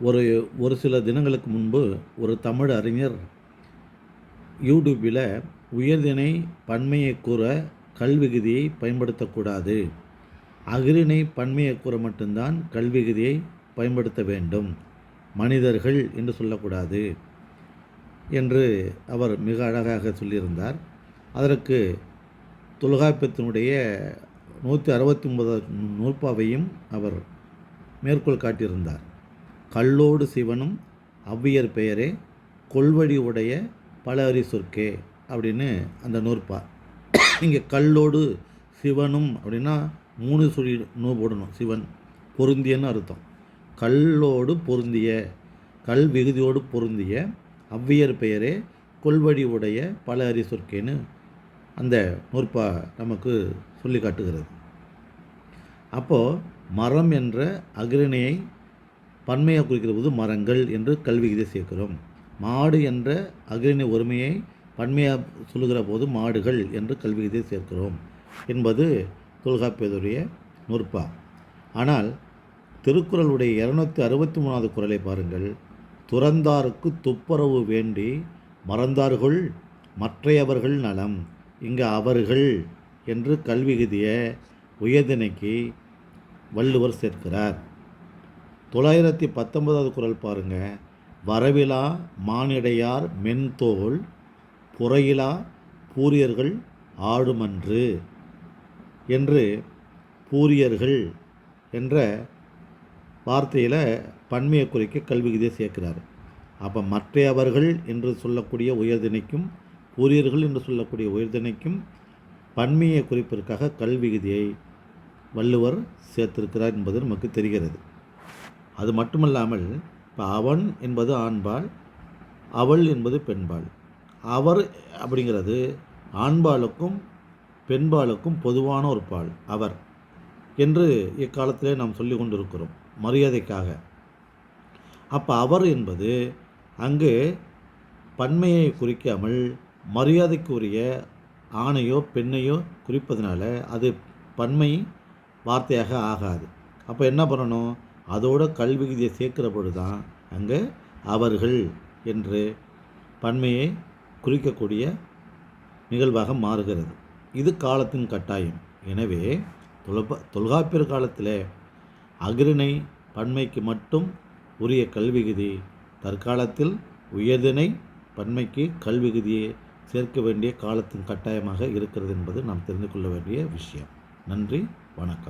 ஒரு ஒரு சில தினங்களுக்கு முன்பு ஒரு தமிழ் அறிஞர் யூடியூப்பில் உயர்தினை பன்மையை கூற கல்விகுதியை பயன்படுத்தக்கூடாது. அகிரிணை பன்மையை கூற மட்டும்தான் கல்விகுதியை பயன்படுத்த வேண்டும். மனிதர்கள் என்று சொல்லக்கூடாது என்று அவர் மிக அழகாக சொல்லியிருந்தார். அதற்கு தொல்காப்பியத்தினுடைய நூற்றி அறுபத்தி ஒன்பதாவது நூற்பாவையும் அவர் மேற்கோள் காட்டியிருந்தார். கல்லோடு சிவனும் அவ்வியர் பெயரே கொள்வழி உடைய பல அறி சொற்கே அப்படின்னு அந்த நூற்பா இங்கே கல்லோடு சிவனும் அப்படின்னா மூணு சுழி நூ போடணும் சிவன் பொருந்தியன்னு அர்த்தம். கல்லோடு பொருந்திய கல் விகுதியோடு பொருந்திய அவ்வியர் பெயரே கொள்வழி உடைய பல அறி சொற்கேன்னு அந்த நூற்பா நமக்கு சொல்லி காட்டுகிறது. அப்போது மரம் என்ற அகிரணியை பன்மையாக குறிக்கிற போது மரங்கள் என்று கல்விகிதை சேர்க்கிறோம். மாடு என்ற அகிரிணை ஒருமையை பன்மையாக சொல்லுகிற போது மாடுகள் என்று கல்வி சேர்க்கிறோம் என்பது தொல்காப்பியதுடைய நுற்பா ஆனால் திருக்குறளுடைய இரநூத்தி அறுபத்தி மூணாவது குரலை பாருங்கள். துறந்தாருக்கு துப்புரவு வேண்டி மறந்தார்கள் மற்றையவர்கள் நலம் இங்கு அவர்கள் என்று கல்விகுதிய உயர்தினைக்கு வள்ளுவர் சேர்க்கிறார். தொள்ளாயிரத்தி பத்தொன்பதாவது குரல் பாருங்கள் வரவிலா மானிடையார் மென்தோல் புறையிலா பூரியர்கள் ஆடுமன்று என்று பூரியர்கள் என்ற வார்த்தையில் பன்மையை குறிக்க கல்விகிதியை சேர்க்கிறார். அப்போ மற்றையவர்கள் என்று சொல்லக்கூடிய உயர்தினைக்கும் பூரியர்கள் என்று சொல்லக்கூடிய உயர்தினைக்கும் பன்மையை குறிப்பிற்காக கல்விகிதியை வள்ளுவர் சேர்த்திருக்கிறார் என்பது நமக்கு தெரிகிறது. அது மட்டுமல்லாமல் இப்போ அவன் என்பது ஆண்பால் அவள் என்பது பெண்பால். அவர் அப்படிங்கிறது ஆண்பாலுக்கும் பெண்பாலுக்கும் பொதுவான ஒரு பால் அவர் என்று இக்காலத்திலே நாம் சொல்லி கொண்டிருக்கிறோம் மரியாதைக்காக. அப்போ அவர் என்பது அங்கு பன்மையை குறிக்காமல் மரியாதைக்குரிய ஆணையோ பெண்ணையோ குறிப்பதனால அது பன்மை வார்த்தையாக ஆகாது. அப்போ என்ன பண்ணணும்? அதோட கல்விகுதியை சேர்க்கிற பொழுது தான் அங்கே அவர்கள் என்று பன்மையை குறிக்கக்கூடிய நிகழ்வாக மாறுகிறது. இது காலத்தின் கட்டாயம். எனவே தொல்ப தொல்காப்பியர் காலத்தில் அகிரிணை பன்மைக்கு மட்டும் உரிய கல்விகுதி தற்காலத்தில் உயர்தினை பன்மைக்கு கல்விகுதியை சேர்க்க வேண்டிய காலத்தின் கட்டாயமாக இருக்கிறது என்பது நாம் தெரிந்து கொள்ள வேண்டிய விஷயம். நன்றி வணக்கம்.